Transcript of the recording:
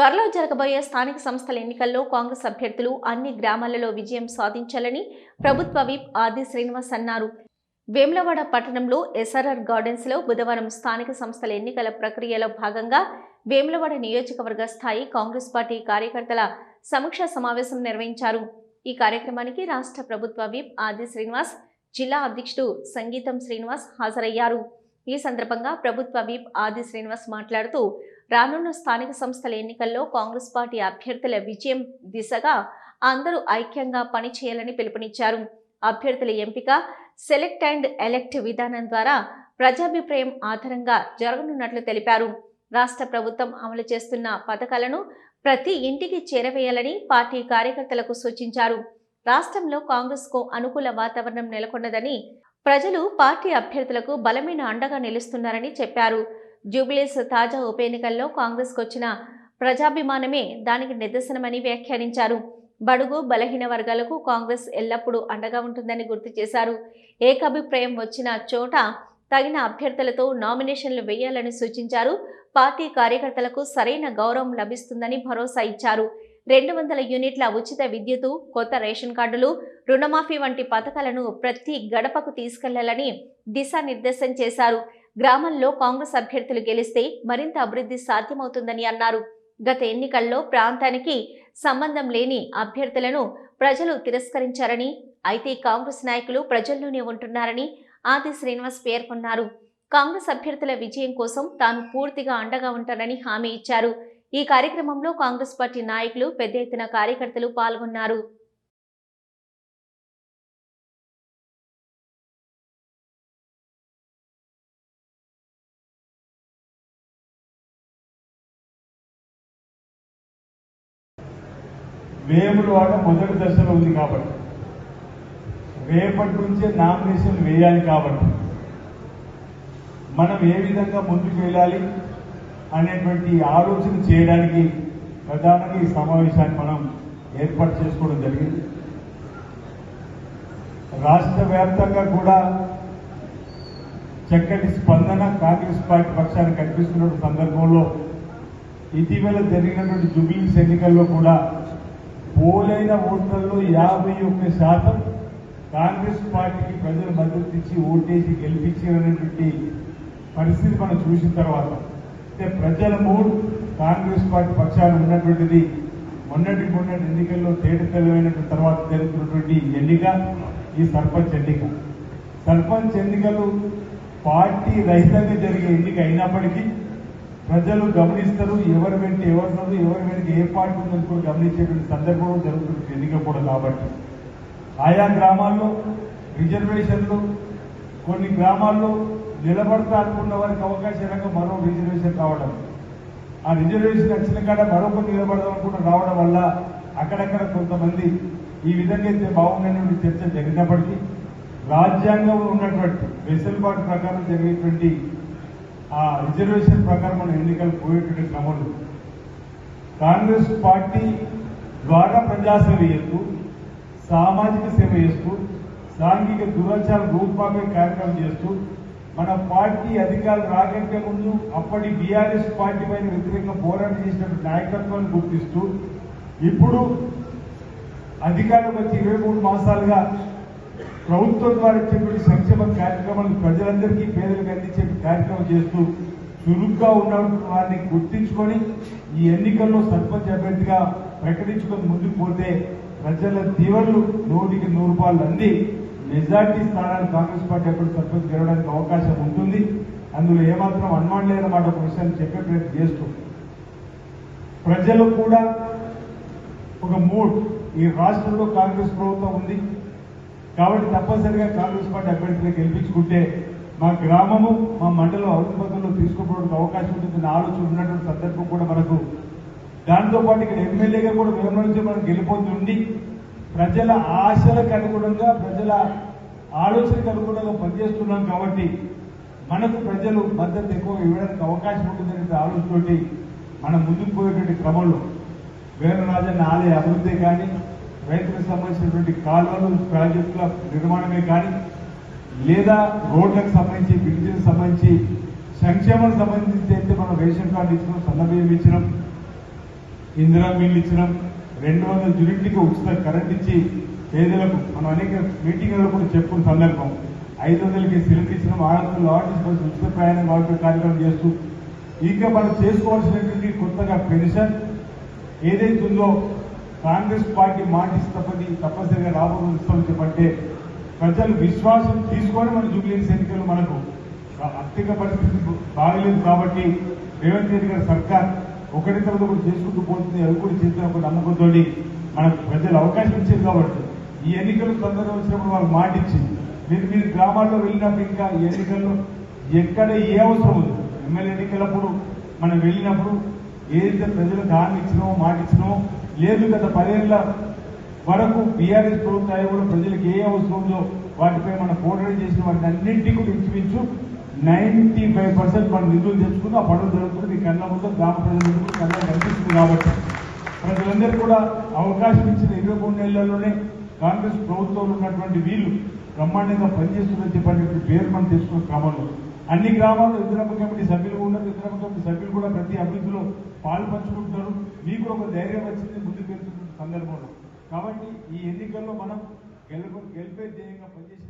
త్వరలో జరగబోయే స్థానిక సంస్థల ఎన్నికల్లో కాంగ్రెస్ అభ్యర్థులు అన్ని గ్రామాలలో విజయం సాధించాలని ప్రభుత్వ విప్ ఆది శ్రీనివాస్ అన్నారు. వేములవాడ పట్టణంలో ఎస్ఆర్ఆర్ గార్డెన్స్లో బుధవారం స్థానిక సంస్థల ఎన్నికల ప్రక్రియలో భాగంగా వేములవాడ నియోజకవర్గ స్థాయి కాంగ్రెస్ పార్టీ కార్యకర్తల సమీక్షా సమావేశం నిర్వహించారు. ఈ కార్యక్రమానికి రాష్ట్ర ప్రభుత్వ విప్ ఆది శ్రీనివాస్ జిల్లా అధ్యక్షుడు సంగీతం శ్రీనివాస్ హాజరయ్యారు. ఈ సందర్భంగా ప్రభుత్వ విప్ ఆది శ్రీనివాస్ మాట్లాడుతూ రానున్న స్థానిక సంస్థల ఎన్నికల్లో కాంగ్రెస్ పార్టీ అభ్యర్థుల విజయం దిశగా అందరూ ఐక్యంగా పనిచేయాలని పిలుపునిచ్చారు. అభ్యర్థుల ఎంపిక సెలెక్ట్ అండ్ ఎలెక్ట్ విధానం ద్వారా ప్రజాభిప్రాయం ఆధారంగా జరగనున్నట్లు తెలిపారు. రాష్ట్ర ప్రభుత్వం అమలు చేస్తున్న పథకాలను ప్రతి ఇంటికి చేరవేయాలని పార్టీ కార్యకర్తలకు సూచించారు. రాష్ట్రంలో కాంగ్రెస్కు అనుకూల వాతావరణం నెలకొన్నదని ప్రజలు పార్టీ అభ్యర్థులకు బలమైన అండగా నిలుస్తున్నారని చెప్పారు. జూబ్లీస్ తాజా ఉప ఎన్నికల్లో కాంగ్రెస్కు వచ్చిన ప్రజాభిమానమే దానికి నిదర్శనమని వ్యాఖ్యానించారు. బడుగు బలహీన వర్గాలకు కాంగ్రెస్ ఎల్లప్పుడూ అండగా ఉంటుందని గుర్తు చేశారు. ఏకాభిప్రాయం వచ్చిన చోట తగిన అభ్యర్థులతో నామినేషన్లు వేయాలని సూచించారు. పార్టీ కార్యకర్తలకు సరైన గౌరవం లభిస్తుందని భరోసా ఇచ్చారు. రెండు వందల యూనిట్ల ఉచిత విద్యుత్ కొత్త రేషన్ కార్డులు రుణమాఫీ వంటి పథకాలను ప్రతి గడపకు తీసుకెళ్ళాలని దిశానిర్దేశం చేశారు. గ్రామంలో కాంగ్రెస్ అభ్యర్థులు గెలిస్తే మరింత అభివృద్ధి సాధ్యమవుతుందని అన్నారు. గత ఎన్నికల్లో ప్రాంతానికి సంబంధం లేని అభ్యర్థులను ప్రజలు తిరస్కరించారని అయితే కాంగ్రెస్ నాయకులు ప్రజల్లోనే ఉంటున్నారని ఆది శ్రీనివాస్ పేర్కొన్నారు. కాంగ్రెస్ అభ్యర్థుల విజయం కోసం తాను పూర్తిగా అండగా ఉంటానని హామీ ఇచ్చారు. ఈ కార్యక్రమంలో కాంగ్రెస్ పార్టీ నాయకులు పెద్ద ఎత్తున కార్యకర్తలు పాల్గొన్నారు. వేములవాడ మొదటి దశలో ఉంది కాబట్టి. రేపటి నుంచే నామినేషన్ వేయాలి కాబట్టి. మనం ఏ విధంగా ముందుకు వెళ్ళాలి అనేటువంటి ఆలోచన చేయడానికి ప్రధానంగా ఈ సమావేశాన్ని మనం ఏర్పాటు చేసుకోవడం జరిగింది. రాష్ట్ర వ్యాప్తంగా కూడా చక్కటి స్పందన కాంగ్రెస్ పార్టీ పక్షాన్ని కనిపిస్తున్న సందర్భంలో ఇటీవల జరిగినటువంటి జుబ్లీస్ ఎన్నికల్లో కూడా పోలైన ఓట్లలో యాభై ఒక్క శాతం కాంగ్రెస్ పార్టీకి ప్రజలు మద్దతు ఇచ్చి ఓటేసి గెలిపించినటువంటి పరిస్థితి మనం చూసిన తర్వాత అంటే ప్రజల మూడు కాంగ్రెస్ పార్టీ పక్షాలు ఉన్నటువంటిది మొన్నటి మొన్నటి ఎన్నికల్లో తేటతెల్లమైనటువంటి తర్వాత జరుగుతున్నటువంటి ఎన్నిక ఈ సర్పంచ్ ఎన్నిక. సర్పంచ్ ఎన్నికలు పార్టీ రహితంగా జరిగే ఎన్నిక అయినప్పటికీ ప్రజలు గమనిస్తారు ఎవరి వెంట ఎవరున్నారు ఎవరి వెంట ఏ పార్టీ ఉందని కూడా గమనించేటువంటి సందర్భం జరుగుతుంది ఎన్నిక కూడా కాబట్టి. ఆయా గ్రామాల్లో రిజర్వేషన్లు కొన్ని గ్రామాల్లో నిలబడతా అనుకున్న వారికి అవకాశంగా మరో రిజర్వేషన్ రావడం. ఆ రిజర్వేషన్ వచ్చిన కాడ మరొక నిలబడదాం అనుకుంటూ రావడం వల్ల అక్కడక్కడ కొంతమంది ఈ విధంగా అయితే బాగుందనే చర్చ జరిగినప్పటికీ రాజ్యాంగంలో ఉన్నటువంటి వెసులుబాటు ప్రకారం జరిగేటువంటి ఆ రిజర్వేషన్ ప్రకారం మన ఎన్నికలు పోయేటువంటి క్రమంలో కాంగ్రెస్ పార్టీ ద్వారా ప్రజాసేవ చేస్తూ సామాజిక సేవ చేస్తూ సాంఘిక దురాచార రూపామే కార్యక్రమం చేస్తూ మన పార్టీ అధికారులు రాకంటే ముందు అప్పటి బీఆర్ఎస్ పార్టీ పైన వ్యతిరేకంగా పోరాటం చేసినటువంటి నాయకత్వాన్ని గుర్తిస్తూ ఇప్పుడు అధికారులకు వచ్చి ఇరవై మూడు మాసాలుగా ప్రభుత్వం ద్వారా ఇచ్చేటువంటి సంక్షేమ కార్యక్రమాలను ప్రజలందరికీ పేదలకు అందించే కార్యక్రమం చేస్తూ చురుగ్గా ఉన్న వారిని గుర్తించుకొని ఈ ఎన్నికల్లో సర్పంచ్ అభ్యర్థిగా ప్రకటించుకొని ముందుకు పోతే ప్రజల తీవ్రలు నూటికి నూరు రూపాయలు అంది. మెజార్టీ స్థానాన్ని కాంగ్రెస్ పార్టీ అప్పుడు సర్పంచ్ గెలవడానికి అవకాశం ఉంటుంది. అందులో ఏమాత్రం అనుమానం లేదన్నమాట ఒక విషయాన్ని చెప్పే ప్రయత్నం చేస్తూ ప్రజలు కూడా ఒక మూడ్. ఈ రాష్ట్రంలో కాంగ్రెస్ ప్రభుత్వం ఉంది. కాబట్టి తప్పనిసరిగా కాంగ్రెస్ పార్టీ అభ్యర్థులు గెలిపించుకుంటే మా గ్రామము మా మండలం అభివృద్ధిలో తీసుకోవడానికి అవకాశం ఉంటుందని ఆలోచన ఉన్నటువంటి సందర్భం కూడా మనకు దాంతో పాటు ఇక్కడ ఎమ్మెల్యేగా కూడా విరమణించి మనం గెలిపోతుండి ప్రజల ఆశలకు అనుగుణంగా ప్రజల ఆలోచనకు అనుగుణంగా పనిచేస్తున్నాం కాబట్టి మనకు ప్రజలు మద్దతు ఎక్కువ ఇవ్వడానికి అవకాశం ఉంటుందనే ఆలోచనతోటి మనం ముందుకు పోయేటువంటి క్రమంలో వీరరాజన్న ఆలయ అభివృద్ధి కానీ రైతులకు సంబంధించినటువంటి కాలువలు ప్రాజెక్టుల నిర్మాణమే కానీ లేదా రోడ్లకు సంబంధించి బ్రిడ్జిలకు సంబంధించి సంక్షేమానికి సంబంధించి అయితే మనం రేషన్ కార్డు ఇచ్చినాం సన్నబియ్యం ఇచ్చినాం ఇందిరా మిల్లు ఇచ్చినాం రెండు వందల యూనిట్లకి ఉచిత కరెంట్ ఇచ్చి పేదలకు మనం అనేక మీటింగ్లలో కూడా చెప్పుకున్న సందర్భం. ఐదు వందలకి సిలిండర్ ఇచ్చినాం ఆరు వందలు ఆర్టీసీ బస్సు ఉచిత ప్రయాణం మార్పు కార్యక్రమం చేస్తూ ఇంకా మనం చేసుకోవాల్సినటువంటి కొత్తగా పెన్షన్ ఏదైతే ఉందో కాంగ్రెస్ పార్టీ మాటిస్ తప్పది తప్పనిసరిగా రాబోతున్న ఇస్తామని చెప్పంటే ప్రజలు విశ్వాసం తీసుకొని మన జూబ్లీస్ ఎన్నికలు మనకు ఆర్థిక పరిస్థితి బాగలేదు కాబట్టి రేవంత్ రెడ్డి గారి సర్కార్ ఒకటి తర్వాత ఒకటి చేసుకుంటూ పోతుంది. అది కూడా చేసిన ఒక నమ్మకంతో మనకు ప్రజలు అవకాశం ఇచ్చింది కాబట్టి ఈ ఎన్నికలు తొందరగా వచ్చినప్పుడు వాళ్ళు మాట ఇచ్చింది. మీరు మీరు గ్రామాల్లో వెళ్ళినప్పుడు ఇంకా ఈ ఎన్నికల్లో ఎక్కడ ఏ అవసరం ఉంది? ఎమ్మెల్యే ఎన్నికలప్పుడు మనం వెళ్ళినప్పుడు ఏదైతే ప్రజలకు హామీ ఇచ్చినామో మాట ఇచ్చినామో లేదు గత పదేళ్ళ వరకు బీఆర్ఎస్ ప్రభుత్వం కూడా ప్రజలకు ఏ అవసరంలో వాటిపై మనం పోరాటం చేసిన వాటిని అన్నింటినీ కూడా ఇంచుమించు నైన్టీ ఫైవ్ పర్సెంట్ మన నిధులు తెచ్చుకుని ఆ పనులు జరుగుతుంది మీ కళ్ళ ముందు గ్రామ ప్రజలందరూ కళ్ళ కనిపిస్తుంది కాబట్టి. ప్రజలందరూ కూడా అవకాశం ఇచ్చిన ఇరవై మూడు నెలల్లోనే కాంగ్రెస్ ప్రభుత్వంలో ఉన్నటువంటి వీళ్ళు బ్రహ్మాండంగా పనిచేస్తుందని చెప్పినటువంటి పేరు మనం తెచ్చుకున్న క్రమంలో. అన్ని గ్రామాల్లో ఇందిరమ్మ కమిటీ సభ్యులు ఉన్నారు. ఇందిరమ్మ కమిటీ సభ్యులు కూడా ప్రతి అభివృద్ధిలో పాలు పంచుకుంటున్నారు మీకు ఒక ధైర్యం వచ్చింది ముందుకు వెళ్తున్న సందర్భంలో. కాబట్టి ఈ ఎన్నికల్లో మనం గెలుపు గెలిపే ధ్యేయంగా పనిచేసి